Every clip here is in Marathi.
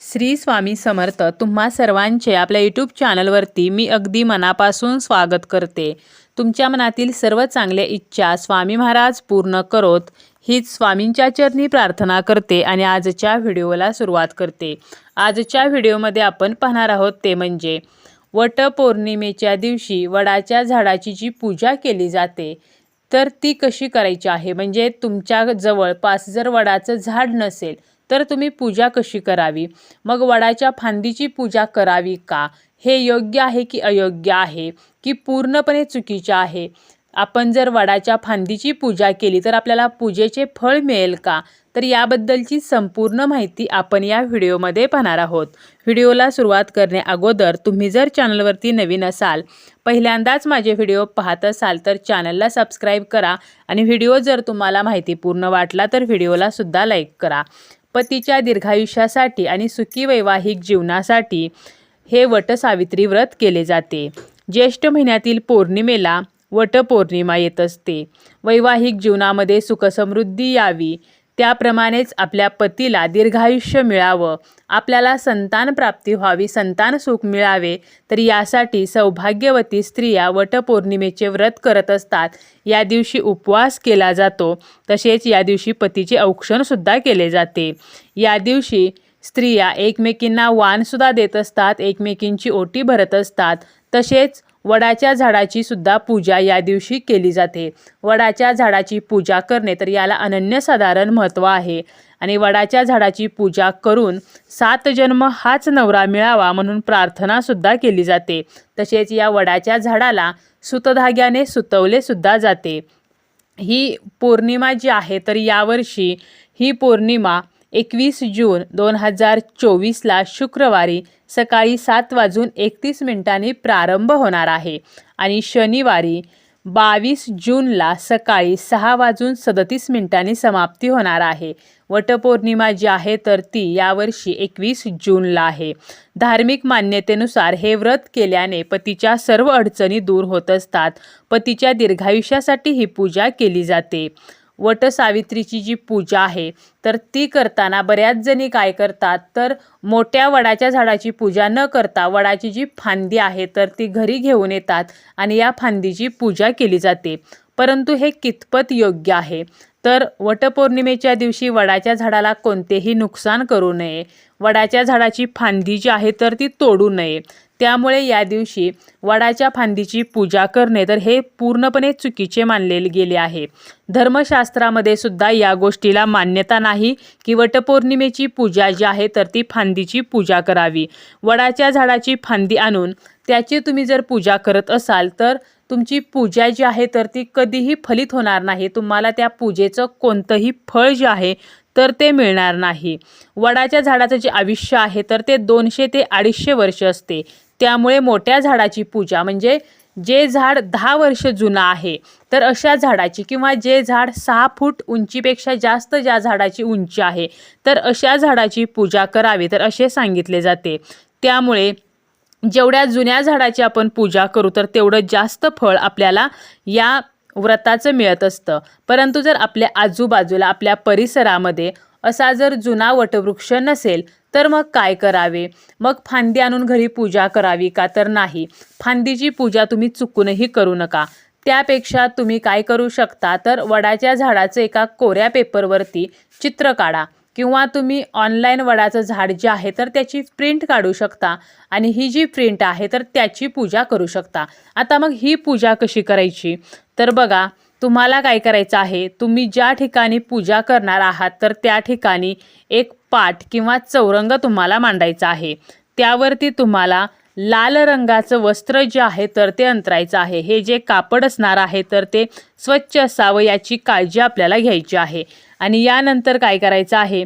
श्री स्वामी समर्थ तुम्हा सर्वांचे आपल्या यूट्यूब चॅनलवरती मी अगदी मनापासून स्वागत करते. तुमच्या मनातील सर्व चांगल्या इच्छा स्वामी महाराज पूर्ण करोत. हीच स्वामींच्या चरणी प्रार्थना करते आणि आजच्या व्हिडिओला सुरुवात करते. आजच्या व्हिडिओमध्ये आपण पाहणार आहोत ते म्हणजे वटपौर्णिमेच्या दिवशी वडाच्या झाडाची जी पूजा केली जाते तर ती कशी करायची आहे? म्हणजे तुमच्या जवळपास जर वडाचं झाड नसेल तर तुम्ही पूजा कशी करावी? मग वडाच्या फांदीची पूजा करावी का? हे योग्य आहे की अयोग्य आहे? की पूर्णपणे चुकीचे आहे? आपण जर वडाच्या फांदीची पूजा केली तर आपल्याला पूजेचे फळ मिळेल का? तर याबद्दलची संपूर्ण माहिती आपण या व्हिडिओमध्ये पाहणार आहोत. व्हिडिओला सुरुवात करण्या अगोदर तुम्ही जर चॅनलवरती नवीन असाल पहिल्यांदाच माझे व्हिडिओ पाहत असाल तर चॅनलला सबस्क्राईब करा आणि व्हिडिओ जर तुम्हाला माहितीपूर्ण वाटला तर व्हिडिओला सुद्धा लाईक करा. पतीच्या दीर्घायुष्यासाठी आणि सुखी वैवाहिक जीवनासाठी हे वटसावित्री व्रत केले जाते. ज्येष्ठ महिन्यातील पौर्णिमेला वटपौर्णिमा येत असते. वैवाहिक जीवनामध्ये सुखसमृद्धी यावी. त्याप्रमाणेच आपल्या पतीला दीर्घायुष्य मिळावं आपल्याला संतान प्राप्ती व्हावी संतान सुख मिळावे तर यासाठी सौभाग्यवती स्त्रिया वटपौर्णिमेचे व्रत करत असतात. या दिवशी उपवास केला जातो तसेच या दिवशी पतीचे औक्षणसुद्धा केले जाते. या दिवशी स्त्रिया एकमेकींना वाणसुद्धा देत असतात एकमेकींची ओटी भरत असतात तसेच वडाच्या झाडाची सुद्धा पूजा या दिवशी केली जाते. वडाच्या झाडाची पूजा करणे तर याला अनन्यसाधारण महत्त्व आहे. आणि वडाच्या झाडाची पूजा करून सात जन्म हाच नवरा मिळावा म्हणून प्रार्थनासुद्धा केली जाते. तसेच या वडाच्या झाडाला सुतधाग्याने सुतवले सुद्धा जाते. ही पौर्णिमा जी आहे तर यावर्षी ही पौर्णिमा एकवीस जून दोन हजार चोवीसला शुक्रवारी सकाळी सात वाजून एकतीस मिनिटांनी प्रारंभ होणार आहे. आणि शनिवारी बावीस जूनला सकाळी सहा वाजून सदतीस मिनिटांनी समाप्ती होणार आहे. वटपौर्णिमा जी आहे तर ती यावर्षी एकवीस जूनला आहे. धार्मिक मान्यतेनुसार हे व्रत केल्याने पतीच्या सर्व अडचणी दूर होत असतात. पतीच्या दीर्घायुष्यासाठी ही पूजा केली जाते. वटसावित्रीची जी पूजा आहे तर ती करताना बऱ्याच जणी काय करतात तर मोठ्या वडाच्या झाडाची पूजा न करता वडाची जी फांदी आहे तर ती घरी घेऊन येतात आणि या फांदीची पूजा केली जाते. परंतु हे कितपत योग्य आहे? तर वटपौर्णिमेच्या दिवशी वडाच्या झाडाला कोणतेही नुकसान करू नये. वडाच्या झाडाची फांदी जी आहे तर ती तोडू नये. त्यामुळे या दिवशी वडाच्या फांदीची पूजा करणे तर हे पूर्णपणे चुकीचे मानले गेले आहे. धर्मशास्त्रामध्ये सुद्धा या गोष्टीला मान्यता नाही की वटपौर्णिमेची पूजा जी आहे तर ती फांदीची पूजा करावी. वडाच्या झाडाची फांदी आणून त्याची तुम्ही जर पूजा करत असाल तर तुमची पूजा जी आहे तर ती कधीही फलित होणार नाही. तुम्हाला त्या पूजेचं कोणतंही फळ जे आहे तर ते मिळणार नाही. वडाच्या झाडाचं जे आयुष्य आहे तर ते दोनशे ते अडीचशे वर्ष असते. त्यामुळे मोठ्या झाडाची पूजा म्हणजे जे झाड दहा वर्ष जुनं आहे तर अशा झाडाची किंवा जे झाड सहा फूट उंचीपेक्षा जास्त ज्या झाडाची उंची आहे तर अशा झाडाची पूजा करावी तर असे सांगितले जाते. त्यामुळे जेवढ्या जुन्या झाडाची आपण पूजा करू तर तेवढं जास्त फळ आपल्याला या व्रताचं मिळत असतं. परंतु जर आपल्या आजूबाजूला आपल्या परिसरामध्ये असा जर जुना वटवृक्ष नसेल तर मग काय करावे? मग फांदी आणून घरी पूजा करावी का? तर नाही. फांदीची पूजा तुम्ही चुकूनही करू नका. त्यापेक्षा तुम्ही काय करू शकता? तर वडाच्या झाडाचं एका कोऱ्या पेपरवरती चित्र काढा. किंवा तुम्ही ऑनलाईन वडाचं झाड जे आहे तर त्याची प्रिंट काढू शकता. आणि ही जी प्रिंट आहे तर त्याची पूजा करू शकता. आता मग ही पूजा कशी करायची? तर बघा तुम्हाला काय करायचं आहे? तुम्ही ज्या ठिकाणी पूजा करणार आहात तर त्या ठिकाणी एक पाठ किंवा चौरंग तुम्हाला मांडायचा आहे. त्यावरती तुम्हाला लाल रंगाचं वस्त्र जे आहे तर ते अंतरायचं आहे. हे जे कापड असणार आहे तर ते स्वच्छ असावं याची काळजी आपल्याला घ्यायची आहे. आणि यानंतर काय करायचं आहे?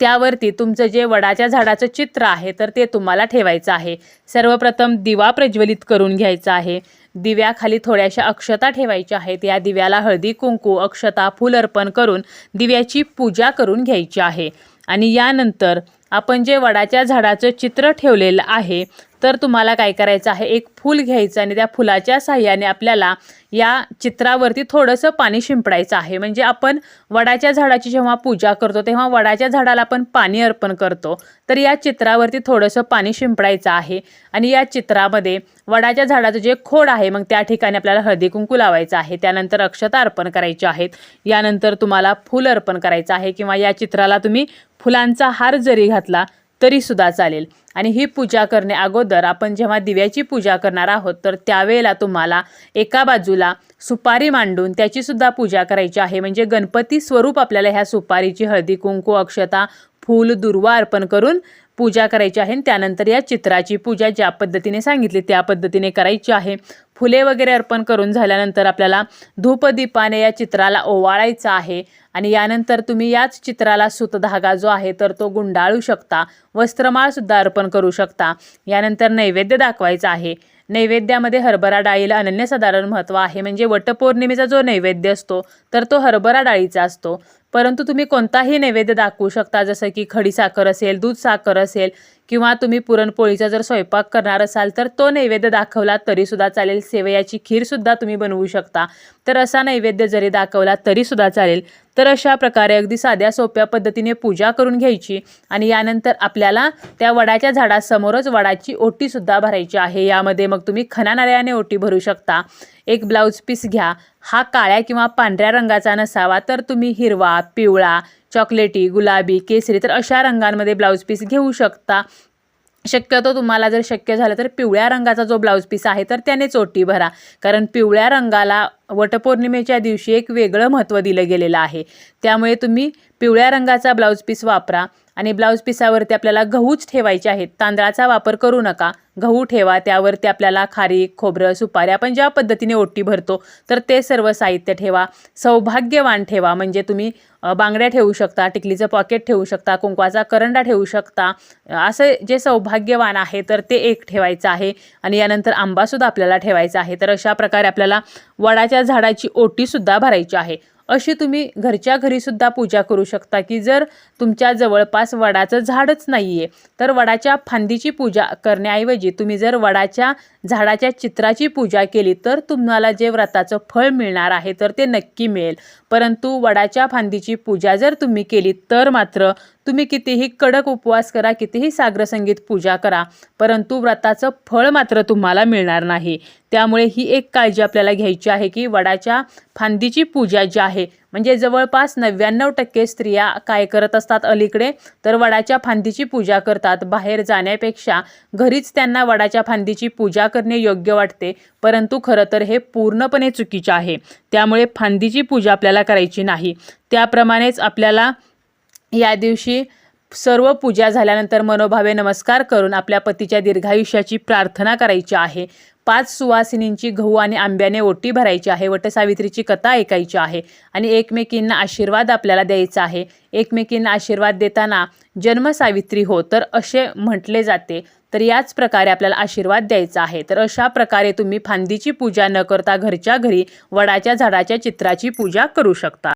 त्यावरती तुमचं जे वडाच्या झाडाचं चित्र आहे तर ते तुम्हाला ठेवायचं आहे. सर्वप्रथम दिवा प्रज्वलित करून घ्यायचा आहे. दिव्याखाली थोड्याशा अक्षता ठेवायच्या आहेत. या दिव्याला हळदी कुंकू अक्षता फूल अर्पण करून दिव्याची पूजा करून घ्यायची आहे. आणि यानंतर आपण जे वडाच्या झाडाचं चित्र ठेवलेलं आहे तर तुम्हाला काय करायचं आहे? एक फूल घ्यायचं आणि त्या फुलाच्या साह्याने आपल्याला या चित्रावरती थोडंसं पाणी शिंपडायचं आहे. म्हणजे आपण वडाच्या झाडाची जेव्हा पूजा करतो तेव्हा वडाच्या झाडाला आपण पाणी अर्पण करतो. तर या चित्रावरती थोडंसं पाणी शिंपडायचं आहे आणि या चित्रामध्ये वडाच्या झाडाचं जे खोड आहे मग त्या ठिकाणी आपल्याला हळदी कुंकू लावायचं आहे. त्यानंतर अक्षता अर्पण करायची आहेत. यानंतर तुम्हाला फूल अर्पण करायचं आहे किंवा या चित्राला तुम्ही फुलांचा हार जरी घातला तरीसुद्धा चालेल. आणि ही पूजा करणे अगोदर आपण जेव्हा दिव्याची पूजा करणार आहोत तर त्यावेळेला तुम्हाला एका बाजूला सुपारी मांडून त्याचीसुद्धा पूजा करायची आहे. म्हणजे गणपती स्वरूप आपल्याला ह्या सुपारीची हळदी कुंकू अक्षता फूल दुर्वा अर्पण करून पूजा करायची आहे आणि त्यानंतर या चित्राची पूजा ज्या पद्धतीने सांगितली त्या पद्धतीने करायची आहे. फुले वगैरे अर्पण करून झाल्यानंतर आपल्याला धूपदीपाने या चित्राला ओवाळायचं आहे आणि यानंतर तुम्ही याच चित्राला सुतधागा जो आहे तर तो गुंडाळू शकता वस्त्रमाळसुद्धा अर्पण करू शकता. यानंतर नैवेद्य दाखवायचा आहे. नैवेद्यामध्ये हरभरा डाळीला अनन्यसाधारण महत्त्व आहे म्हणजे वटपौर्णिमेचा जो नैवेद्य असतो तर तो हरभरा डाळीचा असतो. परंतु तुम्ही कोणताही नैवेद्य दाखवू शकता जसं की खडीसाखर असेल दूध साखर असेल किंवा तुम्ही पुरणपोळीचा जर स्वयंपाक करणार असाल तर तो नैवेद्य दाखवला तरीसुद्धा चालेल. सेवयाची खीरसुद्धा तुम्ही बनवू शकता. तर असा नैवेद्य जरी दाखवला तरीसुद्धा चालेल. तर अशा प्रकारे अगदी साध्या सोप्या पद्धतीने पूजा करून घ्यायची आणि यानंतर आपल्याला त्या वडाच्या झाडासमोरच वडाची ओटीसुद्धा भरायची आहे. यामध्ये मग तुम्ही खना ओटी भरू शकता. एक ब्लाऊज पीस घ्या. हा काळ्या किंवा पांढऱ्या रंगाचा नसावा. तर तुम्ही हिरवा पिवळा चॉकलेटी गुलाबी केसरी तर अशा रंगांमध्ये ब्लाऊज पीस घेऊ शकता. शक्यतो तुम्हाला जर शक्य झालं तर पिवळ्या रंगाचा जो ब्लाऊज पीस आहे तर त्याने चोटी भरा. कारण पिवळ्या रंगाला वटपौर्णिमेच्या दिवशी एक वेगळं महत्त्व दिलं गेलेलं आहे. त्यामुळे तुम्ही पिवळ्या रंगाचा ब्लाऊज पीस वापरा आणि ब्लाऊज पिसावरती आपल्याला गहूच ठेवायचे आहेत. तांदळाचा वापर करू नका. गहू ठेवा त्यावरती आपल्याला खारीक खोबरं सुपारी आपण ज्या पद्धतीने ओटी भरतो तर ते सर्व साहित्य ठेवा. सौभाग्यवान ठेवा म्हणजे तुम्ही बांगड्या ठेवू शकता टिकलीचं पॉकेट ठेवू शकता कुंकवाचा करंडा ठेवू शकता असं जे सौभाग्यवान आहे तर ते एक ठेवायचं आहे. आणि यानंतर आंबासुद्धा आपल्याला ठेवायचा आहे. तर अशा प्रकारे आपल्याला वडाच्या झाडाची ओटीसुद्धा भरायची आहे. अशी तुम्ही घरच्या घरीसुद्धा पूजा करू शकता की जर तुमच्या जवळपास वडाचं झाडच नाही आहे तर वडाच्या फांदीची पूजा करण्याऐवजी तुम्ही जर वडाच्या झाडाच्या चित्राची पूजा केली तर तुम्हाला जे व्रताचं फळ मिळणार आहे तर ते नक्की मिळेल. परंतु वडाच्या फांदीची पूजा जर तुम्ही केली तर मात्र तुम्ही कितीही कडक उपवास करा कितीही साग्रसंगीत पूजा करा परंतु व्रताचं फळ मात्र तुम्हाला मिळणार नाही. त्यामुळे ही एक काळजी आपल्याला घ्यायची आहे की वडाच्या फांदीची पूजा जी आहे म्हणजे जवळपास नव्याण्णव टक्के स्त्रिया काय करत असतात अलीकडे तर वडाच्या फांदीची पूजा करतात. बाहेर जाण्यापेक्षा घरीच त्यांना वडाच्या फांदीची पूजा करणे योग्य वाटते परंतु खरं तर हे पूर्णपणे चुकीचे आहे. त्यामुळे फांदीची पूजा आपल्याला करायची नाही. त्याप्रमाणेच आपल्याला या दिवशी सर्व पूजा झाल्यानंतर मनोभावे नमस्कार करून आपल्या पतीच्या दीर्घायुष्याची प्रार्थना करायची आहे. पाच सुवासिनींची गहू आणि आंब्याने ओटी भरायची आहे. वटसावित्रीची कथा ऐकायची आहे आणि एकमेकींना आशीर्वाद आपल्याला द्यायचा आहे. एकमेकींना आशीर्वाद देताना जन्मसावित्री हो तर असे म्हटले जाते. तर याच प्रकारे आपल्याला आशीर्वाद द्यायचा आहे. तर अशा प्रकारे तुम्ही फांदीची पूजा न करता घरच्या घरी वडाच्या झाडाच्या चित्राची पूजा करू शकता.